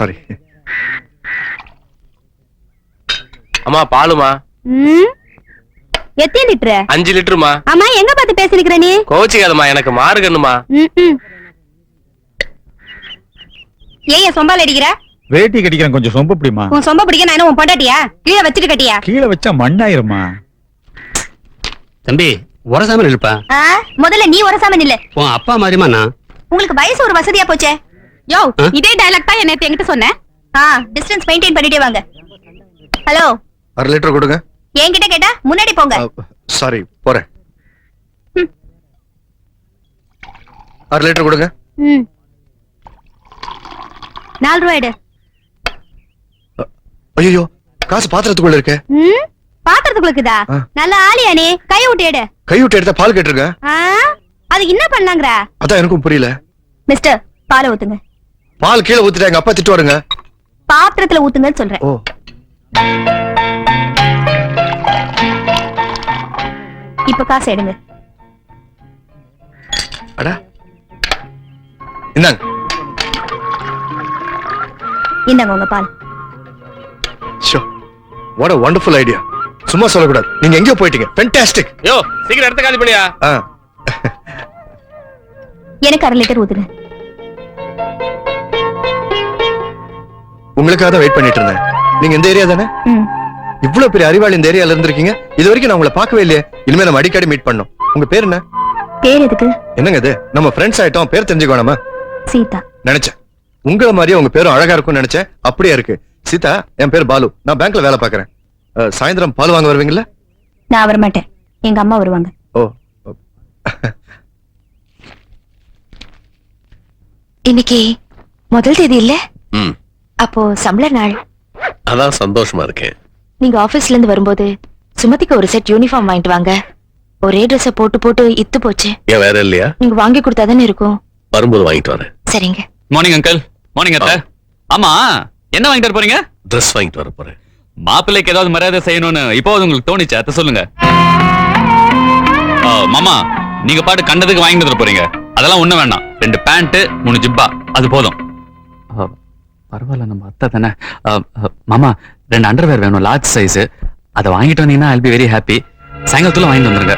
Sorry அம்மா பாலுமா? ம்? எத்தனை லிட்டரு அஞ்சு லிட்டருமா ஆமா எங்க பார்த்து பேசிருக்கிற நீ? கோச்சிக்காதம்மா எனக்கு மாறுகண்ணுமா? ம், ம். ஏன் சொம்பால் அடிக்கிற? வேட்டி கட்டிக்கிறேன் கொஞ்சம் சொம்ப பிடிமா உன் சொம்ப பிடிக்க நான் என்ன உன் பொண்டாட்டியா? கீழே வச்சுட்டு கட்டியா? கீழே வச்சா மண்ணாயிருமா தம்பி உரசாம இருப்பா ஆ, முதல்ல நீ உரசாம நில்லு உன் அப்பா மாதிரிமா நான்? உங்களுக்கு வயசு ஒரு வசதியா போச்சே? யோ? இதே டயலாக் தான் என்ன என்கிட்ட சொன்னேன் ஆ டிஸ்டன்ஸ் மெயின்டைன் பண்ணிட்டே வாங்க. ஹலோ அரை லிட்டர் கொடுங்க. என்கிட்ட கேட்டா முன்னாடி போங்க. சாரி போறேன். அரை லிட்டர் கொடுங்க. ம். நாலு ரூபாய் எடு. ஐயோ காசு பாத்திரத்துக்குள்ள இருக்கே. ம்? பாத்திரத்துக்குள்ள இருக்குதா. நல்ல ஆளியா நீ கை விட்டு எடு. கை விட்டு எடுத்தா பால் கேட்டிருக்க அதுக்கு என்ன பண்ணலாங்கிற? அதான் எனக்கும் புரியல. மிஸ்டர் பாலை ஊத்துங்க. பால் கீழே ஊத்திட்டா எங்க அப்பா திட்டு வருங்க பாத்திரத்துல ஊத்துங்கன்னு சொல்றேன். ஓ. இப்ப காசு எடுங்க. அடா. இந்தாங்க. இந்தாங்க உங்க பால். So what a wonderful idea சும்மா சொல்லக்கூடாது. நீங்க எங்கேயோ போயிட்டீங்க. ஃபென்டாஸ்டிக் யோ சீக்கிரம் எடுத்து காலி பண்ணியா? எனக்கு அரை லிட்டர் ஊத்துங்க. உங்களுக்காக தான் வெயிட் பண்ணிட்டு இருந்தேன். நீங்க இந்த ஏரியா தானே? இவ்வளவு பெரிய அறிவாளி இந்த ஏரியால இருந்திருக்கீங்க. இது வரைக்கும் நான் உங்களை பார்க்கவே இல்லையே. இனிமே நம்ம அடிக்கடி மீட் பண்ணோம் உங்க பேர் என்ன? பேர் எதுக்கு? என்னங்க இது? நம்ம ஃப்ரெண்ட்ஸ் ஆயிட்டோம். பேர் தெரிஞ்சுக்கோணாமா சீதா. நினைச்சேன். உங்களை மாதிரியே உங்க பேரும் அழகா இருக்கும்னு நினைச்சேன். அப்படியே இருக்கு. சீதா என் பேர் பாலு. நான் பேங்க்ல வேலை பார்க்கறேன். அஹ், சாயந்தரம் பால் வாங்க வருவீங்களா நான் வர மாட்டேன். எங்க அம்மா வருவாங்க. ஓ ஓ. இன்னைக்கு முதல் தேதி இல்ல? ம். அப்போ சம்பள நாள். அதான் சந்தோஷமா இருக்கேன். நீங்க ஆபீஸ்ல இருந்து வரும்போது சுமதிக்கு ஒரு செட் யூனிஃபார்ம் வாங்கிட்டு வாங்க. ஒரே ட்ரெஸ்ஸ போட்டு போட்டு இத்து போச்சு. ஏன் வேற இல்லையா? நீங்க வாங்கி கொடுத்தாதானே இருக்கும். வரும்போது வாங்கிட்டு வரேன். சரிங்க. மார்னிங் அங்கிள் மார்னிங் அத்தை. ஆமா என்ன வாங்கிட்டு வர போறீங்க? ட்ரெஸ் வாங்கிட்டு வர போறேன். மாப்பிள்ளைக்கு ஏதாவது மரியாதை செய்யணும்னு இப்போ உங்களுக்கு தோணுச்சு அத்தை சொல்லுங்க. ஆ, மாமா நீங்க பாட்டு கண்டதுக்கு வாங்கிட்டு வர போறீங்க. அதெல்லாம் ஒண்ணு வேண்டாம். ரெண்டு பேண்ட் மூணு ஜிப்பா. அது போதும். பரவாயில்ல நம்ம அத்தை தானே. மாமா ரெண்டு அண்டர்வேர் வேணும் லார்ஜ் சைஸ் அதை வாங்கிட்டு வந்தீங்கன்னா ஐல் பி வெரி ஹாப்பி சாயங்காலத்துல வாங்கிட்டு வந்துருங்க.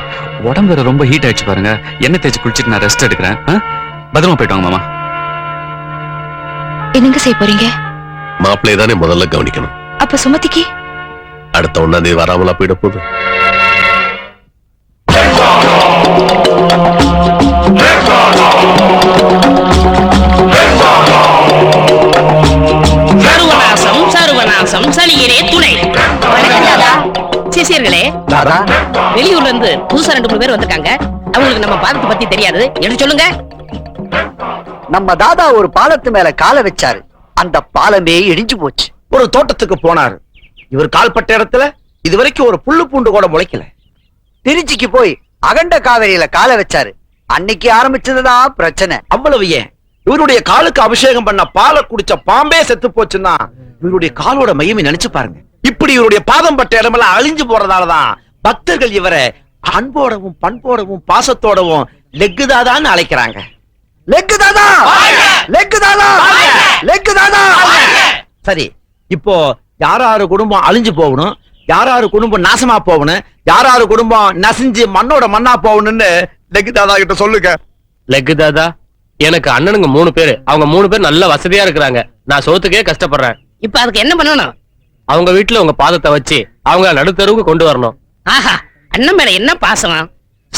உடம்பு ரொம்ப ஹீட் ஆயிடுச்சு பாருங்க. எண்ணெய் தேய்ச்சி குளிச்சிட்டு நான் ரெஸ்ட் எடுக்கிறேன்? பத்திரமா போயிட்டு வாங்க மாமா. என்னங்க செய்ய போறீங்க? மாப்பிள்ளையை தானே முதல்ல கவனிக்கணும். அப்ப சுமதிக்கு? அடுத்த ஒன்னாம் தேதி வராமலா போயிட போகுது? சர்வநாசம் சலியரே துணை. சிசியர்களே வெளியூர்ல இருந்து புதுசா ரெண்டு மூணு பேர் வந்திருக்காங்க. அவங்களுக்கு நம்ம பாதத்தை பத்தி தெரியாது. எடுத்து சொல்லுங்க. நம்ம தாதா ஒரு பாலத்து மேல காலை வச்சாரு. அந்த பாலமே இடிஞ்சு போச்சு. ஒரு தோட்டத்துக்கு போனாரு. இவர் கால்பட்ட இடத்துல இதுவரைக்கும் ஒரு புல்லு பூண்டு கூட முளைக்கல. திருச்சிக்கு போய் அகண்ட காவிரியில காலை வச்சாரு. அன்னைக்கு ஆரம்பிச்சதுதான் பிரச்சனை. அவ்வளவு ஏன்? இவருடைய காலுக்கு அபிஷேகம் பண்ண பாலை குடிச்ச பாம்பே செத்து போச்சுன்னா இவருடைய காலோட மையமே நினைச்சு பாருங்க. இப்படி இவருடைய பாதம் பட்ட இடமெல்லாம் அழிஞ்சு போறதாலதான் பக்தர்கள் இவரை அன்போடவும் பண்போடவும் பாசத்தோடவும் லெக்கு தாதான்னு அழைக்கிறாங்க. லெக்கு தாதா! லெக்கு தாதா! லெக்கு தாதா! சரி இப்போ யாராரு குடும்பம் அழிஞ்சு போகணும் யாராரு குடும்பம் நாசமா போகணும் யாராரு குடும்பம் நசிஞ்சு மண்ணோட மண்ணா போகணும்னு லெக்கு தாதா கிட்ட சொல்லுங்க. லெக்கு தாதா? எனக்கு அண்ணனுங்க மூணு பேரு. அவங்க மூணு பேர் நல்ல வசதியா இருக்கிறாங்க. நான் சோத்துக்கே கஷ்டப்படுறேன். இப்ப அதுக்கு என்ன பண்ணணும்? அவங்க வீட்டுல உங்க பாதத்தை வச்சு அவங்க நடுத்தருவுக்கு கொண்டு வரணும். ஆஹா அண்ணன் மேல என்ன பாசம்?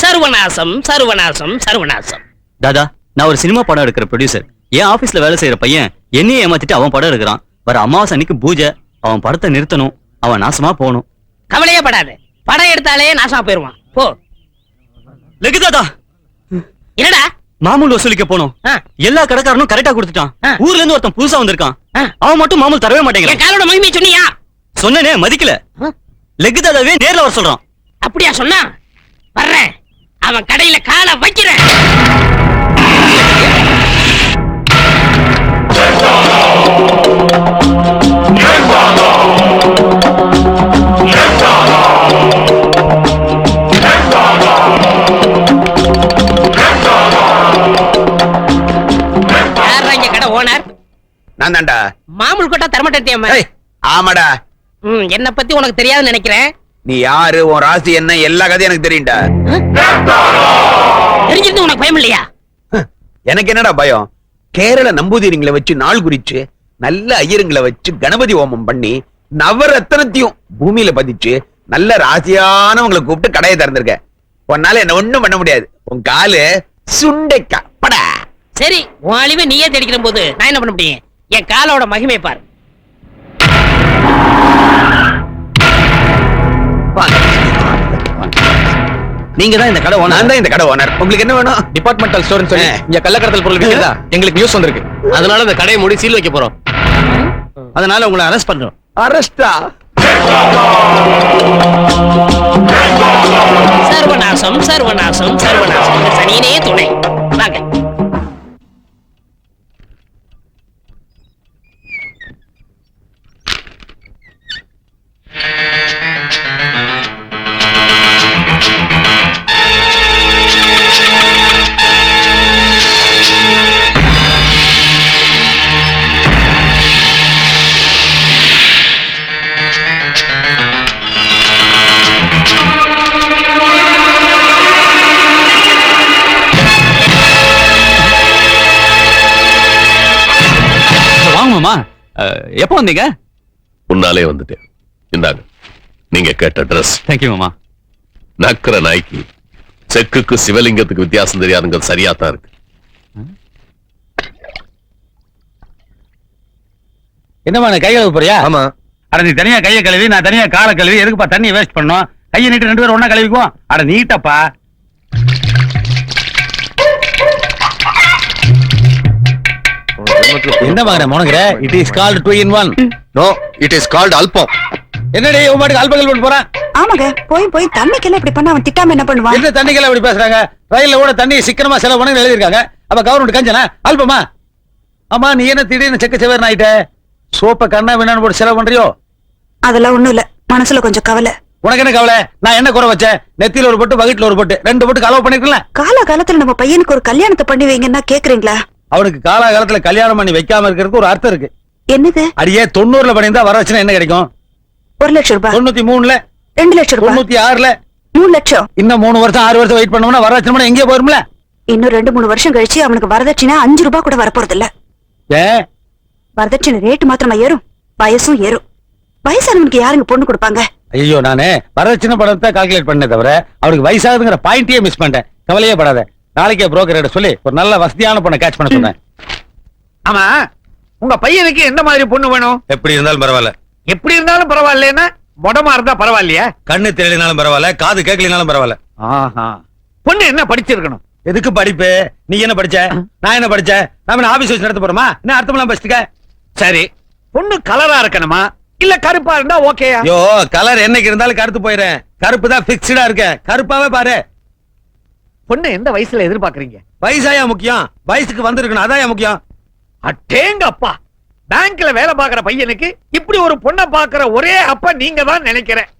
சர்வநாசம் சர்வநாசம் சர்வநாசம். தாதா நான் ஒரு சினிமா படம் எடுக்கிற ப்ரொடியூசர் என் ஆபீஸ்ல வேலை செய்யற பையன் என்னையே ஏமாத்திட்டு அவன் படம் எடுக்கிறான். வர அமாவாசை அன்னைக்கு பூஜை. அவன் படத்தை நிறுத்தணும். அவன் நாசமா போகணும். கவலையே படாத. படம் எடுத்தாலே நாசமா போயிருவான். போ. லெகு தாதா என்னடா? மாமூல் வசூலிக்க போனோம். ஆ. எல்லா கடைக்காரனும் கரெக்டா கொடுத்துட்டான். ஊர்ல இருந்து ஒருத்தன் புதுசா வந்திருக்கான். அவன் மட்டும் மாமூல் தரவே என் மாட்டேங்கிறான் காலோட மகிமையை சொன்னியா? சொன்னனே மதிக்கல. ஆ. லெகு தாதாவே நேர்ல வர சொல்றான். அப்படியா சொன்னா? வர்றேன். அவன் கடையில காலை வைக்கிறேன். யார்ரா ஓனர். நான் தான்டா மாமூல் கொட்டா தரமாட்டேன் ஆமாடா. என்ன பத்தி உனக்கு தெரியாதுன்னு நினைக்கிறேன். நீ யாரு உன் ராசி என்ன எல்லா கதையும் எனக்கு தெரியும்டா. தெரிஞ்சிருந்து உனக்கு பயம் இல்லையா? எனக்கு என்னடா பயம்? கேரள நம்பூதிரிங்களை வச்சு நாள் குறிச்சு நல்ல ஐயருங்களை வச்சு கணபதி ஹோமம் பண்ணி நவரத்னத்தையும் பூமியில பதிச்சு நல்ல ராசியானவங்களை கூப்பிட்டு கடையை திறந்திருக்க உன்னால என்ன ஒண்ணும் பண்ண முடியாது. உன் காலு சுண்டைக்கா. படா. சரி உன் அழிவை நீயே தேடிக்கிற போது நான் என்ன பண்ண முடியும்? என் காலோட மகிமை பாரு. நீங்க தான் இந்த கடை நான் தான் இந்த கடை ஓனர் உங்களுக்கு என்ன வேணும்? டிபார்ட்மெண்டல் ஸ்டோர்னு சொல்லி. இங்க கள்ளக்கடத்தல் பொருள் விக்கிறதா? எங்களுக்கு நியூஸ் வந்திருக்கு. அதனால இந்த கடையை மூடி சீல் வைக்க போறோம். அதனால உங்களை அரெஸ்ட் பண்றோம். அரஸ்டா சர்வநாசம் சர்வநாசம் சர்வநாசம். சனியனே துணை. வாங்க. வாங்க மாமா எப்போ வந்தீங்க? முன்னாலே வந்துட்டேன். இந்தாங்க நீங்க கேட்ட ட்ரெஸ் தேங்க்யூ மாமா. நக்கர நாய்க்கு செக்குக்கு சிவலிங்கத்துக்கு வித்தியாசம் தெரியாதுங்கிறது சரியா தான் இருக்கு. என்னமா கை கழுவ போறியா? ஆமா. அட நீ தனியா கையை கழுவி நான் தனியா காலை கழுவி எதுக்குப்பா தண்ணியை வேஸ்ட் பண்ணோம் கையை நீட்டு ரெண்டு பேரும் ஒண்ணா கழுவிக்குவோம். அட நீட்டப்பா. என்ன முனங்குற it is called two in one no it is called album. என்னடி உன் பாட்டுக்கு அல்பகல் பண்ண போறான் ஆமாங்க போய் போய் தண்ணிக்கெல்லாம் இப்படி பண்ண அவன் திட்டாம என்ன பண்ணுவான்? என்ன தண்ணிக்கெல்லாம் இப்படி பேசுறாங்க? ரயில்ல கூட தண்ணி சிக்கனமா செலவு பண்ணி எழுதிருக்காங்க அப்ப கவர்மெண்ட் கஞ்சனா? அல்பமா? ஆமா நீ என்ன திடீர்னு செக்க செவேர் ஆயிட்ட? சோப்ப கண்ணா வேணான்னு போட்டு செலவு பண்றியோ? அதெல்லாம் ஒண்ணும் இல்ல. மனசுல கொஞ்சம் கவலை. உனக்கு என்ன கவலை? நான் என்ன குறை வச்சேன்? நெத்தியில ஒரு பொட்டு வகிட்டுல ஒரு பொட்டு ரெண்டு பொட்டு கலவு பண்ணிருக்கல கால காலத்துல நம்ம பையனுக்கு ஒரு கல்யாணத்தை பண்ணி வைங்கன்னா கேக்குறீங்களா? அவனுக்கு காலாகாலத்துல கல்யாணம் பண்ணி வைக்காம இருக்கிறதுக்கு ஒரு அர்த்தம் இருக்கு. என்னது? அடியே தொண்ணூறுல பண்ணியிருந்தா வரவச்சுனா என்ன கிடைக்கும்? ஒரு லட்சம் ரூபாய் தொண்ணூத்தி மூணுல ரெண்டு லட்சம் ரூபாய் தொண்ணூத்தி ஆறுல மூணு லட்சம். இன்னும் மூணு வருஷம் ஆறு வருஷம் வெயிட் பண்ணோம்னா வரவச்சனம்னா எங்கேயே போயிரும்ல? இன்னும் ரெண்டு மூணு வருஷம் கழிச்சு அவனுக்கு வரதட்சணை அஞ்சு ரூபாய் கூட வரப்போறது இல்ல வரதட்சணை ரேட்டு மாத்திரமா ஏறும். வயசும் ஏறும். வயசானவனுக்கு யாருங்க பொண்ணு கொடுப்பாங்க? ஐயோ நானே வரதட்சணை படத்தை கால்குலேட் பண்ணே தவிர அவனுக்கு வயசாகுதுங்கிற பாயிண்டே மிஸ் பண்ணிட்டேன். கவலையே படாத. நாளைக்கே புரோக்கர் சொல்லி ஒரு நல்ல வசதியான பொண்ணை கேட்ச் பண்ண சொன்னேன். ஆமா உங்க பையனுக்கு எந்த மாதிரி பொண்ணு வேணும்? எப்படி இருந்தாலும் பரவாயில்ல. எப்படி இருந்தாலும் பரவாயில்லைன்னா மொடமா இருந்தா பரவாயில்லையா? கண்ணு தெரியலனாலும் பரவாயில்ல காது கேட்கலனாலும் பரவாயில்ல. ஆஹா. பொண்ணு என்ன படிச்சிருக்கணும்? எதுக்கு படிப்பு? நீ என்ன படிச்ச? நான் என்ன படிச்சேன் நாம ஆபீஸ் வச்சு நடத்த போறோமா? என்ன அர்த்தமெல்லாம் படிச்சுக்க சரி. பொண்ணு கலரா இருக்கணுமா? இல்ல கருப்பா இருந்தா ஓகேயா ஐயோ கலர் என்னைக்கு இருந்தாலும் கருத்து போயிடுறேன் கருப்பு தான் பிக்ஸ்டா இருக்கேன். கருப்பாவே பாரு. பொண்ணு எந்த வயசுல எதிர்பார்க்கறீங்க? வயசாயா முக்கியம்? வயசுக்கு வந்திருக்கணும். அதான் முக்கியம்? அட்டேங்க அப்பா பேங்க்ல வேலை பார்க்கற பையனுக்கு இப்படி ஒரு பொண்ணை பார்க்கற ஒரே அப்பா நீங்க தான் நினைக்கிறேன்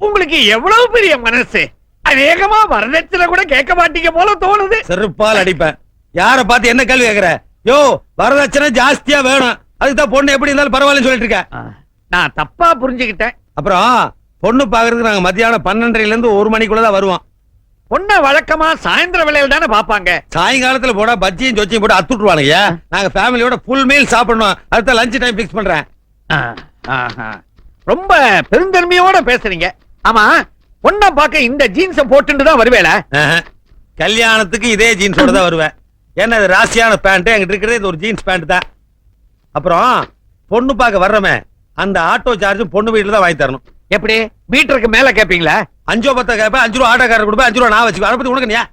உங்களுக்கு எவ்வளவு பெரிய மனசு? அநேகமா வரதட்சணை கூட கேட்க மாட்டீங்க போல தோணுது. செருப்பால் அடிப்பேன். யார பார்த்து என்ன கேள்வி கேக்குற யோ வரதட்சணை ஜாஸ்தியா வேணும். அதுக்கு தான் பொண்ணு எப்படி இருந்தாலும் பரவாயில்லன்னு சொல்லிட்டு இருக்கேன் நான் தப்பா புரிஞ்சுக்கிட்டேன். அப்புறம் பொண்ணு பாக்குறதுக்கு நாங்க மத்தியானம் பன்னெண்டரைல இருந்து ஒரு மணிக்குள்ள தான் வருவோம். பொண்ணை வழக்கமா சாயந்தர வேலையில தானே பாப்பாங்க சாயங்காலத்துல போனா பஜ்ஜியும் சொச்சியும் போட்டு அத்துட்டுருவானுங்க. நாங்க ஃபேமிலியோட ஃபுல் மீல் சாப்பிடணும். அடுத்த லஞ்ச் டைம் பிக்ஸ் பண்றேன். ரொம்ப பெருந்தன்மையோட பேசுறீங்க. ஆமா பொண்ணை பார்க்க இந்த ஜீன்ஸ போட்டுட்டு தான் வருவேல. கல்யாணத்துக்கு இதே ஜீன்ஸோட தான் வருவேன். ஏன்னா இது ராசியான பேண்ட் எங்கிட்ட இருக்கிறது இது ஒரு ஜீன்ஸ் பேண்ட் தான். அப்புறம் பொண்ணு பார்க்க வர்றமே அந்த ஆட்டோ சார்ஜும் பொண்ணு வீட்டுல தான் வாங்கி தரணும். எப்படி? மீட்டருக்கு மேல கேப்பீங்களா? அஞ்சோ பத்தா கேப்பேன் அஞ்சு ரூபா ஆட்டோக்காரர் கொடுப்பேன் அஞ்சு ரூபா நான் வச்சுக்குவேன். அதை பத்தி உனக்கு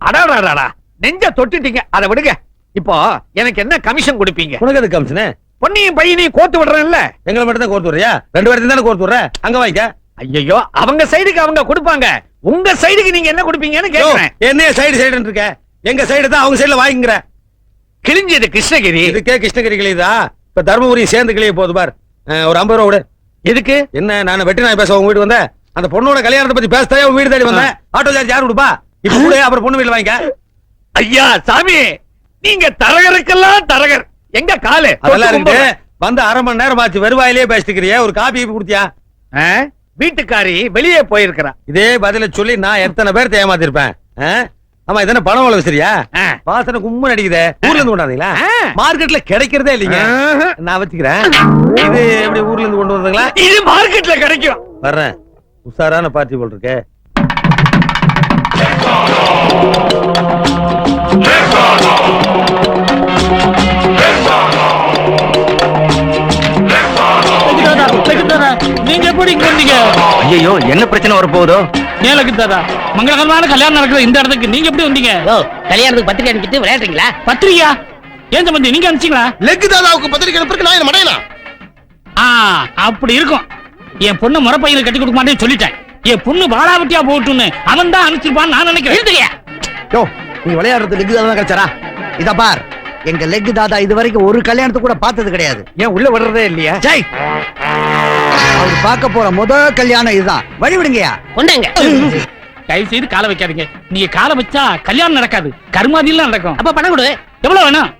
அடாடாடா நெஞ்ச தொட்டுட்டீங்க. அதை விடுங்க. இப்போ எனக்கு என்ன கமிஷன் கொடுப்பீங்க? உனக்கு எது கமிஷனு பொண்ணையும் பையனையும் கோத்து விடுறேன்ல. எங்களை மட்டும் தான் கோர்த்து வர்றியா ரெண்டு பேர்த்தையும் தானே கோர்த்து வர்ற அங்க வாங்கிக்க ஐயோ அவங்க சைடுக்கு அவங்க கொடுப்பாங்க. உங்க சைடுக்கு நீங்க என்ன கொடுப்பீங்கன்னு கேக்குறேன். என்னைய சைடு சைடு இருக்க. எங்க சைடு தான் அவங்க சைடுல வாங்கிக்கிற. கிழிஞ்சது கிருஷ்ணகிரி. இதுக்கே கிருஷ்ணகிரி கிளியுதா இப்ப தர்மபுரி சேர்ந்து கிளிய போகுது பார். ஒரு ஐம்பது ரூபா விடு. எதுக்கு? என்ன நான் வெட்டி நாய் பேச உங்க வீட்டு வந்தேன். அந்த பொண்ணோட கல்யாணத்தை பத்தி பேசத்தான் உங்க வீடு தேடி வந்தேன். ஆட்டோ சார்ஜ் யார் கொடுப்பா? இப்ப கூட அப்புறம் பொண்ணு வீட்டுல வாங்கிக்க. ஐயா சாமி நீங்க தரகருக்கெல்லாம் தரகர். எங்க காலு? அதெல்லாம் இருக்கு வந்து அரை மணி நேரம் ஆச்சு வெறுவாயிலே பேசிக்கிறியே ஒரு காபி குடுத்தியா? வீட்டுக்காரி வெளியே போயிருக்கிறா. இதே பதில சொல்லி நான் எத்தனை பேர் ஏமாத்திருப்பேன்? ஆமா இதென்ன பணம் வளவு சரியா. வாசனை கும்மன் அடிக்குதே. ஊர்ல இருந்து கொண்டாந்தீங்களா? ஆ. மார்க்கெட்ல கிடைக்கிறதே இல்லைங்க. நான் வச்சுக்கிறேன். இது எப்படி ஊர்ல இருந்து கொண்டு வந்தீங்களா இது மார்க்கெட்ல கிடைக்கும். வர்றேன். உஷாரான பார்ட்டி போல் இருக்கே. நீங்க எப்படி இங்க வந்தீங்க? ஐயோ என்ன பிரச்சனை வரப்போகுதோ? ஏலக்கு தாதா மங்களகரமான கல்யாணம் நடக்கிற இந்த இடத்துக்கு? நீங்க எப்படி வந்தீங்க? ஓ கல்யாணத்துக்கு பத்திரிக்கை அனுப்பிட்டு விளையாடுறீங்களா? பத்திரியா ஏன் சம்பந்தி நீங்க அனுப்பிச்சீங்களா? லெக் தாதாவுக்கு பத்திரிக்கை அனுப்புறதுக்கு நான் என்ன மடையனா? ஆ அப்படி இருக்கும். என் பொண்ணு முறை பையனுக்கு கட்டி கொடுக்க மாட்டேன்னு சொல்லிட்டேன். என் பொண்ணு பாலாவட்டியா போட்டுன்னு அவன் தான் அனுப்பிச்சிருப்பான்னு நான் நினைக்கிறேன். எழுதுறியா யோ நீ விளையாடுறது லெக் தாதா கிடைச்சாரா இத பார். எங்க லெக் தாதா இது வரைக்கும் ஒரு கல்யாணத்தை கூட பார்த்தது கிடையாது. ஏன் உள்ள விடுறதே இல்லையா? ஜெய்! அவர் பார்க்க போற முத கல்யாணம் இதுதான். வழி விடுங்கயா கொண்டாங்க. தயவு செய்து காலை வைக்காதீங்க. நீங்க காலை வச்சா கல்யாணம் நடக்காது. கருமாதிலாம் நடக்கும். அப்ப பணம் கொடு. எவ்வளவு வேணும்?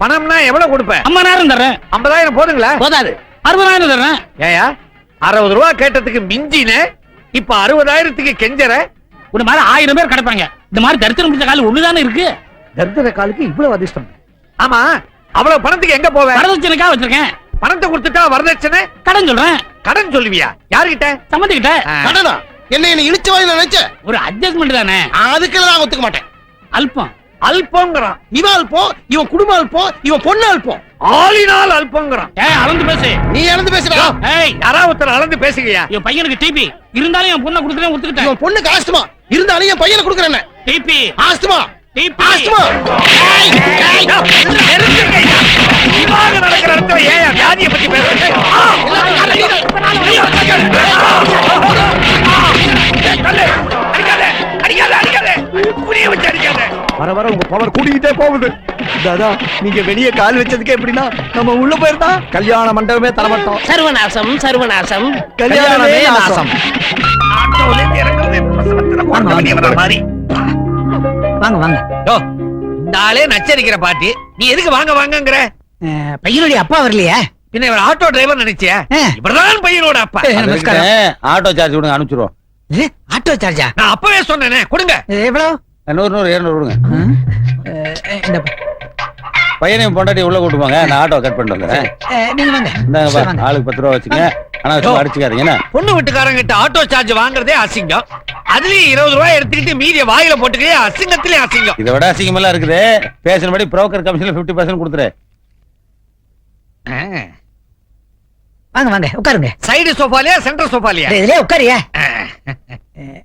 பணம்னா எவ்வளவு கொடுப்ப? ஐம்பதாயிரம் தர்றேன். ஐம்பதாயிரம் போதுங்களா? போதாது. அறுபதாயிரம் தர்றேன். ஏயா அறுபது ரூபா கேட்டதுக்கு மிஞ்சின இப்ப அறுபதாயிரத்துக்கு கெஞ்சற ஒரு மாதிரி ஆயிரம் பேர் கிடைப்பாங்க. இந்த மாதிரி தரித்திரம் பிடிச்ச கால் ஒண்ணுதானே இருக்கு? தர்தர காலுக்கு இவ்வளவு அதிர்ஷ்டம். ஆமா அவ்வளவு பணத்துக்கு எங்க போவ? வரதட்சணைக்கா வச்சிருக்கேன். பணத்தை கொடுத்துட்டா வரதட்சணை? கடன் சொல்றேன். கடன் சொல்லுவியா? யாருகிட்ட? சம்மந்திக்கிட்ட. கடனா? என்ன என்ன இழிச்ச வாய் நினைச்ச? ஒரு அட்ஜஸ்ட்மெண்ட் தானே? அதுக்கு நான் ஒத்துக்க மாட்டேன். அல்பம். அல்பங்கிறான் இவன் அல்பம் இவன் குடும்பம் அல்பம் இவன் பொண்ணு அல்பம் ஆளினால் அல்பங்கிறான் ஏய் அளந்து பேசு நீ இழந்து பேசுறா ஏய் யாராவது ஒருத்தர் அளந்து பேசுகியா என் பையனுக்கு டிபி இருந்தாலும் என் பொண்ணை கொடுக்குறேன் ஒத்துக்கிட்டேன் இவன் பொண்ணுக்கு ஆஸ்துமா இருந்தாலும் என் பையனை கொடுக்குறேன் டிபி ஆஸ்துமா டிபி ஆஸ்துமா இவாக நடக்கிற இடத்துல ஏன் வியாதியை பத்தி பேசுறீங்க புரிய வச்சு அடிக்காத வர வர உங்க பவர் கூடிக்கிட்டே போகுது. தாதா நீங்க வெளியே கால் வச்சதுக்கு எப்படின்னா நம்ம உள்ள போயிருந்தா கல்யாண மண்டபமே தரமாட்டோம். சர்வநாசம் சர்வநாசம். கல்யாணமே நாசம். வாங்க வாங்க. யோ, இந்த ஆளே நச்சரிக்கிற பாட்டி. நீ எதுக்கு வாங்க வாங்கங்கிற? பையனுடைய அப்பா வரலையா. பின்ன இவர் ஆட்டோ டிரைவர் நினைச்சியா? இவர்தான் பையனோட அப்பா. நமஸ்காரம். ஆட்டோ சார்ஜ் கொடுங்க அனுப்பிச்சிருவோம். ஆட்டோ சார்ஜா நான் அப்பவே சொன்னேனே கொடுங்க. எவ்வளவு நூறு நூறு இருநூறு கொடுங்க. இந்த பையனையும் பொண்டாட்டி உள்ள கூட்டு போங்க நான் ஆட்டோ கட் பண்ணிட்டு வந்துடுறேன். நீங்க வாங்க. ஆளுக்கு பத்து ரூபா வச்சுங்க ஆனா அடிச்சுக்காதீங்க என்ன? பொண்ணு வீட்டுக்காரங்க கிட்ட ஆட்டோ சார்ஜ் வாங்குறதே அசிங்கம். அதுலயும் இருபது ரூபாய் எடுத்துக்கிட்டு மீதிய வாயில போட்டுக்கே அசிங்கத்திலே அசிங்கம். இதை விட அசிங்கமெல்லாம் இருக்குது. பேசினபடி புரோக்கர் கமிஷன்ல 50% பர்சன்ட் கொடுத்துரு வாங்க வாங்க உட்காருங்க. சைடு சோஃபாலியா சென்டர் சோஃபாலியா இதுலயே உட்காரியா?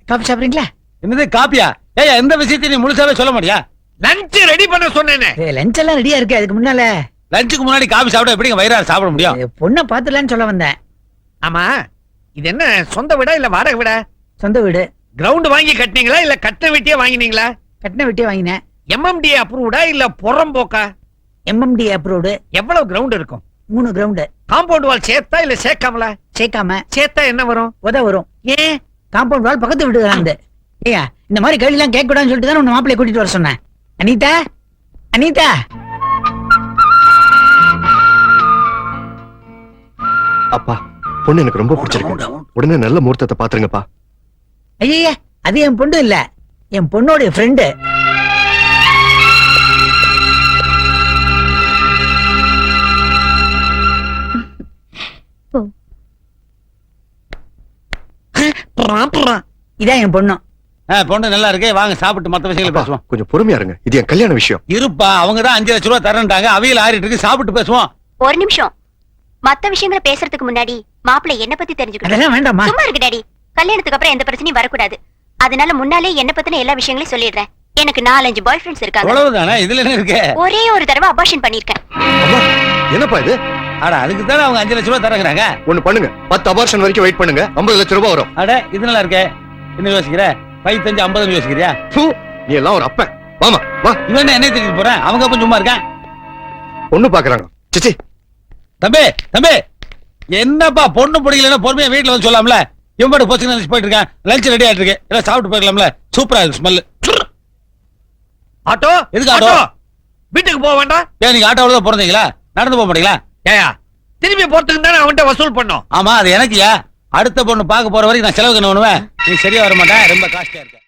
காபி சாப்பிடுறீங்களா? என்னது காப்பியா? ஏய் எந்த விஷயத்தையும் நீ முழுசாவே சொல்ல மாட்டியா? லஞ்ச் ரெடி பண்ண சொன்னேனே. லஞ்ச் எல்லாம் ரெடியா இருக்கு அதுக்கு முன்னால. லஞ்சுக்கு முன்னாடி காபி சாப்பிட எப்படிங்க வயிறார சாப்பிட முடியும்? பொண்ணை பாத்துலான்னு சொல்ல வந்தேன். ஆமா இது என்ன சொந்த வீடா இல்ல வாடகை வீடா? சொந்த வீடு. கிரவுண்ட் வாங்கி கட்டினீங்களா இல்ல கட்டின வீட்டியே வாங்கினீங்களா? கட்டின வீட்டே வாங்கினேன். எம்எம்டி அப்ரூவ்டா இல்ல புறம்போக்கா எம்எம்டி அப்ரூவ்டு எவ்வளவு கிரவுண்ட் இருக்கும்? மூணு கிரவுண்டு காம்பவுண்ட் வால் சேர்த்தா இல்ல சேர்க்காமலா? சேர்க்காம. சேர்த்தா என்ன வரும்? உத வரும். ஏன்? காம்பவுண்ட் வால் பக்கத்து வீட்டுக்கு ஏயா இந்த மாதிரி கேள்வி எல்லாம் கேட்க கூடாதுன்னு சொல்லிட்டு தான் உன்னை மாப்பிள்ளை கூட்டிட்டு வர சொன்னேன். அனிதா? அனிதா? அப்பா பொண்ணு எனக்கு ரொம்ப பிடிச்சிருக்கு. உடனே நல்ல முகூர்த்தத்தை பாத்துருங்கப்பா. ஐயா அது என் பொண்ணு இல்ல. என் பொண்ணோட ஃப்ரெண்டு இதான் என் பொண்ணு. நல்லா இருக்கு. வாங்க சாப்பிட்டு மத்த விஷயங்களை பேசுவோம். கொஞ்சம் பொறுமையா இருங்க. இது என் கல்யாண விஷயம். இருப்பா. அவங்க தான் அஞ்சு லட்ச ரூபா தரேன்ட்டாங்க. அவியல் ஆறிட்டு இருக்கு. சாப்பிட்டு பேசுவோம். ஒரு நிமிஷம். மத்த விஷயங்களை பேசுறதுக்கு முன்னாடி மாப்பிள்ளை என்ன பத்தி தெரிஞ்சுக்கணும் அதெல்லாம் வேண்டாமா சும்மா இருக்கு டாடி. கல்யாணத்துக்கு அப்புறம் எந்த பிரச்சனையும் வரக்கூடாது. அதனால முன்னாலே என்ன பத்தின எல்லா விஷயங்களையும் சொல்லிடுறேன். எனக்கு நாலஞ்சு பாய் ஃப்ரெண்ட்ஸ் இருக்காங்க. அவ்வளவுதானே இதுல என்ன இருக்கு? ஒரே ஒரு தடவை அபார்ஷன் பண்ணிருக்கேன் அம்மா என்னப்பா இது? அட அதுக்கு தானே அவங்க அஞ்சு லட்ச ரூபா தரங்குறாங்க ஒண்ணு பண்ணுங்க. பத்து அபார்ஷன் வரைக்கும் வெயிட் பண்ணுங்க. 50 லட்சம் ரூபாய் வரும். அட இது நல்லா இருக்கே. என்ன யோசிக்கிற? பைத்தஞ்சு ஐம்பதுன்னு யோசிக்கிறியா? நீ எல்லாம் ஒரு அப்பன் வாமா வா. இவன் என்ன என்ன திட்டிட்டு போறேன்? அவங்க அப்ப சும்மா இருக்கான் பொண்ணு பாக்குறாங்க. சிச்சி. தம்பி தம்பி. என்னப்பா பொண்ணு பிடிக்கலன்னா பொறுமையா வீட்டுல வந்து சொல்லாம்ல? இவன் பாட்டு போச்சு நினைச்சு போயிட்டு இருக்கான் லஞ்ச் ரெடி ஆயிட்டு இருக்கு. எல்லாம் சாப்பிட்டு போயிடலாம்ல. சூப்பரா இருக்கு ஸ்மெல் ஆட்டோ? எதுக்கு ஆட்டோ? வீட்டுக்கு போக வேண்டாம். ஏன் நீங்க ஆட்டோவில் தான் பிறந்தீங்களா நடந்து போக மாட்டீங்களா? ஏயா திரும்பி போறதுக்கு தானே அவன்கிட்ட வசூல் பண்ணோம். ஆமா அது எனக்குயா? அடுத்த பொண்ணு பார்க்க போற வரைக்கும் நான் செலவுக்கு என்ன பண்ணுவேன்? நீ சரியா வர மாட்டேன் ரொம்ப காஸ்ட்லியா இருக்க.